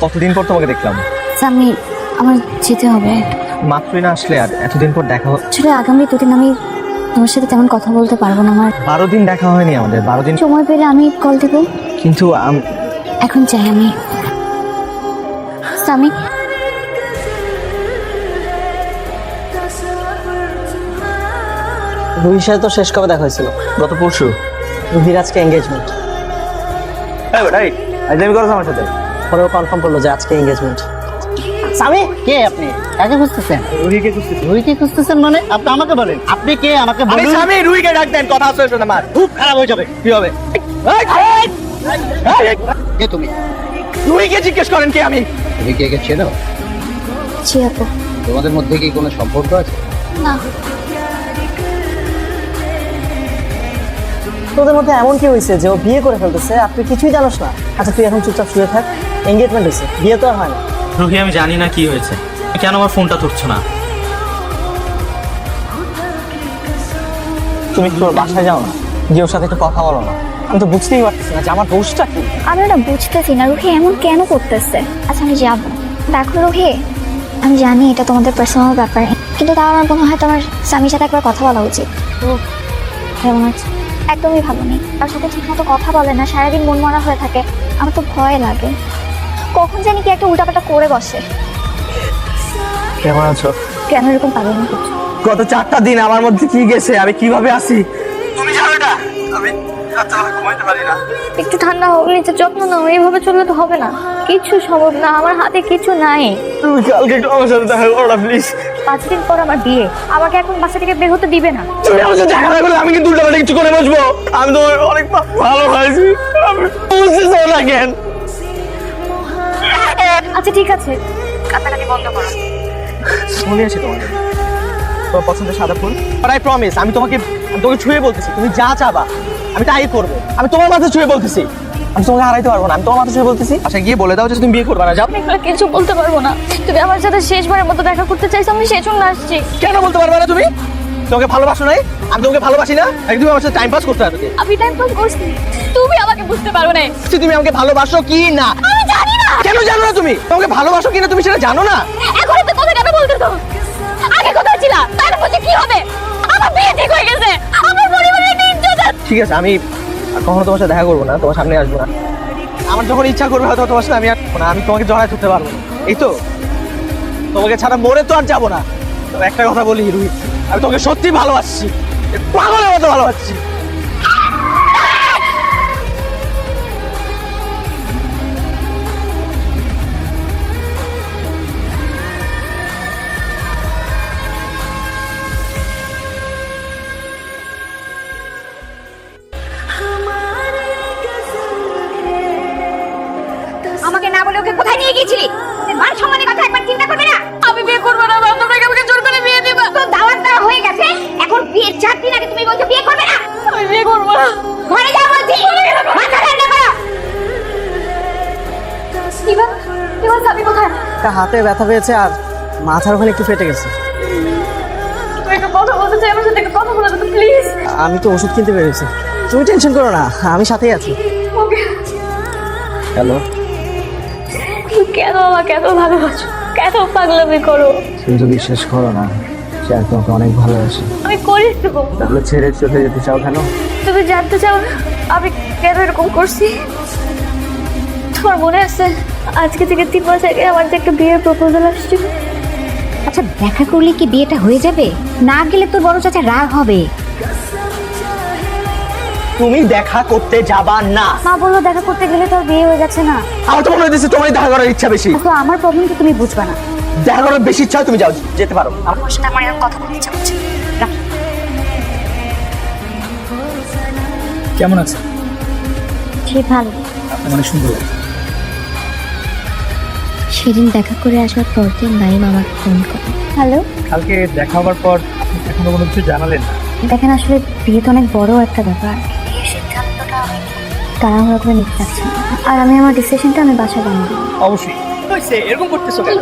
কতদিন পর তোমাকে দেখলাম? আমি আমার যেতে হবে। মাত্রই না আসলে আর এতদিন পর দেখা আসলে আগামী দুদিন আমি তোমার সাথে তেমন কথা বলতে পারব না আমার। বারো দিন দেখা হয়নি আমাদের বারো দিন সময় পেলে আমি কল দেবো। কিন্তু আম- এখন চাই আমি। স্বামী। রুহির সাথে তো শেষ কবে দেখা হয়েছিল? গত পরশু। রুহির আজকে এঙ্গেজমেন্ট আমি করো আমার সাথে। পরেও কনফার্ম করল যে আজকে এঙ্গেজমেন্ট স্বামী কে আপনি? কাকে খুঁজতেছেন? রুহিকে খুঁজতেছি। রুহিকে খুঁজতেছেন মানে? আপনি আমাকে বলেন। আপনি কে? আমাকে বলেন। স্বামী রুহিকে ডাক দেন কথা আছে শোনা আমার। খুব খারাপ হয়ে যাবে। কি হবে? কে তুমি? রুহিকে জিজ্ঞেস করেন কে আমি। তুমি কে কে চেনো? জি আপু তোমাদের মধ্যে কি কোনো সম্পর্ক আছে? না। তোদের মধ্যে এমন কি হয়েছে যে ও বিয়ে করে ফেলতেছে আর তুই কিছুই জানোস না। আচ্ছা তুই এখন চুপচাপ শুয়ে থাক এঙ্গেজমেন্ট হয়েছে বিয়ে তো আর হয় না। রুহি আমি জানি না কি হয়েছে। কেন আমার ফোনটা ধরছো না? তুমি তোর বাসায় যাও না গিয়ে ওর সাথে একটু কথা বলো না। আমি তো বুঝতেই পারতেছি না যে আমার দোষটা কি। আমি না বুঝতেছি না রুহি এমন কেন করতেছে? আচ্ছা আমি যাব। দেখো রুহি আমি জানি এটা তোমাদের পার্সোনাল ব্যাপার কিন্তু তাও আমার মনে হয় তোমার স্বামীর সাথে একবার কথা বলা উচিত। তো কেমন আছে? একদমই ভালো নেই। তার সাথে ঠিকমতো কথা বলে না সারাদিন মন মরা হয়ে থাকে। আমার তো ভয় লাগে। কখন জানি কি একটা উল্টাপাল্টা করে বসে। কেমন আছো? কেন এরকম পাগলামি করছ? গত চারটা দিন আমার মধ্যে কি গেছে? আমি কীভাবে আছি? তুমি জানো না আমি একটু ঠান্ডা হোক নিজের যত্ন নাও এইভাবে চললে তো হবে না। কিছু সম্ভব না আমার হাতে কিছু নাই। তুমি কালকে একটু আমার সাথে দেখা করো না প্লিজ পাঁচ দিন পর আমার বিয়ে। আমাকে এখন বাসা থেকে বের হতে দিবে না। তুমি আমার সাথে করলে আমি কিন্তু উল্টাপাল্টা কিছু করে বসবো। আমি তো অনেক ভালো হয়েছি। আমি বুঝতেছো না কেন? আচ্ছা ঠিক আছে। কাটাকাটি বন্ধ করো। তোমার পছন্দের সাদা ফুল। আর আই প্রমিস আমি তোমাকে আমি তোমাকে ছুঁয়ে বলতেছি তুমি যা চাবা আমি তাই করব। আমি তোমার মাথায় ছুঁয়ে বলতেছি। আমি তোমাকে হারাইতে পারব না আমি তোমার বলতেছি। আচ্ছা গিয়ে বলে দাও যে তুমি বিয়ে করবে না যাও। আমি এগুলো কিছু বলতে পারব না। তুমি আমার সাথে শেষবারের মতো দেখা করতে চাইছো আমি সেই জন্য আসছি। কেন বলতে পারবে না তুমি? তোমাকে ভালোবাসো নাই? আমি তোমাকে ভালোবাসি না? একদম আমার সাথে টাইম পাস করতে পারবে? আমি টাইম পাস করছি। তুমি আমাকে বুঝতে পারো না তুমি আমাকে ভালোবাসো কি না? আমি জানি না। কেন জানো না তুমি? তোমাকে ভালোবাসো কি না তুমি সেটা জানো না? এখন তো কথা কেন বলতেছো আগে কোথায় ছিলা? তার মধ্যে কি হবে? আমার বিয়ে ঠিক হয়ে গেছে। আমার পরিবারের ঠিক আছে আমি আর কখনো তোমার সাথে দেখা করব না, তোমার সামনে আসব না। আমার যখন ইচ্ছা করবে হয়তো তোমার সাথে আমি আর না, আমি তোমাকে জড়ায় ধরতে পারব না। এই তো, তোমাকে ছাড়া মরে তো আর যাব না। একটা কথা বলি রুহিত, আমি তোমাকে সত্যি ভালোবাসছি। পাগলের মতো ভালোবাসছি। গিয়েছিলি? মান সম্মানের কথা একবার চিন্তা করবে না? আমি বিয়ে করব না তোমরা আমাকে জোর করে বিয়ে দিবা। তো দাওয়াত দেওয়া হয়ে গেছে। এখন বিয়ের চার দিন আগে তুমি বলছো বিয়ে করবে না? আমি বিয়ে করব না। ঘরে যাও বলছি। মাথা ঠান্ডা করো। কোথায়? একটা হাতে ব্যথা পেয়েছে আর মাথার ওখানে একটু ফেটে গেছে। কথা বলতে চাই আমার একটু কথা বলে প্লিজ আমি তো ওষুধ কিনতে পেরেছি তুমি টেনশন করো না আমি সাথেই আছি। হ্যালো কেন আমাকে এত ভালোবাসো? কেন পাগলামি করো? তুমি তো বিশ্বাস করো না সে আর তোমাকে অনেক ভালোবাসে। আমি করি তো। তাহলে ছেড়ে চলে যেতে চাও কেন? তুমি জানতে চাও না আমি কেন এরকম করছি? তোমার মনে আছে আজকে থেকে তিন মাস আগে আমার যে একটা বিয়ের প্রপোজাল আসছিল? আচ্ছা দেখা করলে কি বিয়েটা হয়ে যাবে? না গেলে তোর বড় চাচা রাগ হবে। তুমি দেখা করতে যাবা না। মা বলল দেখা করতে গেলে তো আর বিয়ে হয়ে যাচ্ছে না। আমার তো মনে হচ্ছে তোমারই দেখা করার ইচ্ছা বেশি। তো আমার প্রবলেম তো তুমি বুঝবে না। দেখা করার বেশি ইচ্ছা তুমি যাও যেতে পারো। আমার সাথে আমার এখন কথা বলতে ইচ্ছা করছে কেমন আছে? সে ভালো। মানে সুন্দর। সেদিন দেখা করে আসার পর দিন নাইম আমার ফোন করে। হ্যালো? কালকে দেখা হওয়ার পর এখনও কোনো কিছু জানালেন না? দেখেন আসলে বিয়ে তো অনেক বড় একটা ব্যাপার। তাড়াহুড়ো করে নিতে চাচ্ছি না। আর আমি আমার ডিসিশনটা আমি বাসায় জানাব অবশ্যই। হয়েছে এরকম করতেছো কেন?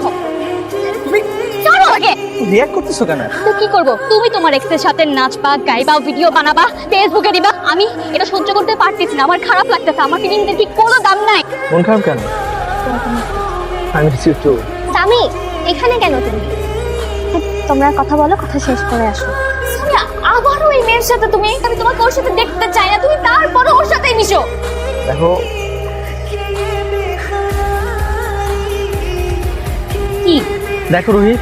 চলো আগে! রিয়াক্ট করতেছো কেন? তো কি করব? তুমি তোমার এক্সের সাথে নাচবা গাইবা ভিডিও বানাবা ফেসবুকে দিবা। আমি এটা সহ্য করতে পারতেছি না। আমার খারাপ লাগতেছে। আমার ফিলিংসের কি কোনো দাম নাই। মন খারাপ কেন? মিস ইউ টু সামি এখানে কেন তুমি? তোমরা কথা বলো কথা শেষ করে আসো। আবারও এই মেয়ের সাথে তুমি আমি তোমাকে ওর সাথে দেখতে চাই না তুমি তারপরে ওর সাথেই মিশো। দেখো। কি? দেখো রুহি।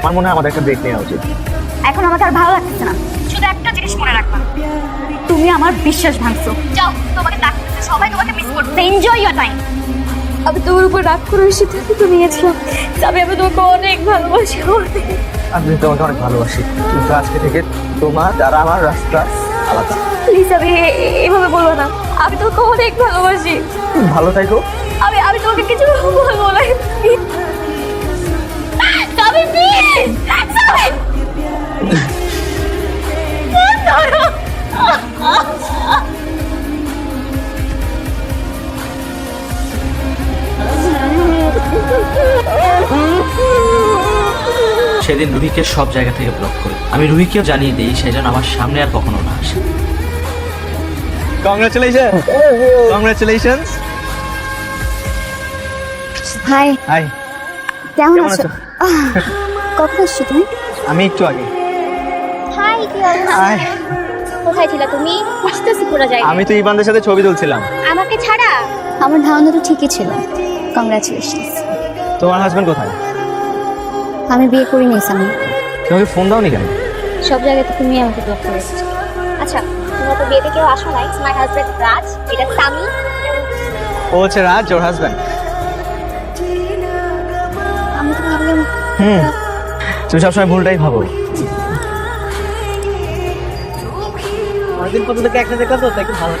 আমার মনে হয় আমাদের একটা ব্রেক নেওয়া উচিত। এখন আমাকে আর ভালো লাগতেছে না। শুধু একটা জিনিস মনে রাখবা। তুমি আমার বিশ্বাস ভাঙছো। যাও তোমাকে ডাকতেছে সবাই তোমাকে মিস করছে। এনজয় ইওর টাইম আমি তোমার উপর রাগ করে সিদ্ধান্ত তো নিয়েছিলাম। তবে আমি তোমাকে অনেক ভালোবাসি। আমি তোমাকে অনেক ভালোবাসি। কিন্তু আজকে থেকে তোমার আর আমার রাস্তা আলাদা। প্লিজ আমি এভাবে বলব না। আমি তোমাকে অনেক ভালোবাসি। ভালো থাকো। আমি আমি তোমাকে কিছু বলব না। প্লিজ সেদিন রুহিকে সব জায়গা থেকে ব্লক করি। আমি রুহিকেও জানিয়ে দিই সে যেন আমার সামনে আর কখনো না আসে। কংগ্রাচুলেশন কংগ্রাচুলেশন হাই হাই কেমন আছো? কখন এসছো তুমি? আমি একটু আগে। হাই কি হাই কোথায় ছিল তুমি? আসতেছি পুরো জায়গা আমি তো ইবানদের সাথে ছবি তুলছিলাম। আমাকে ছাড়া? আমার ধারণা তো ঠিকই ছিল। কংগ্রাচুলেশনস তোমার হাজবেন্ড কোথায়? আমি বিয়ে করিনি সামি। তোমাকে ফোন দাও নি কেন? সব জায়গায় তো তুমি আমাকে ব্লক করে এসেছ আচ্ছা তোমরা তো বিয়েতে কেউ আসো নাই মাই হাজবেন্ড রাজ এটা সামি। ও হচ্ছে রাজ ওর হাজবেন্ড আমি তো ভাবলাম হুম। তুমি সবসময় ভুলটাই ভাবো। অনেকদিন পর্যন্ত একসাথে কথা তো একটু ভালো।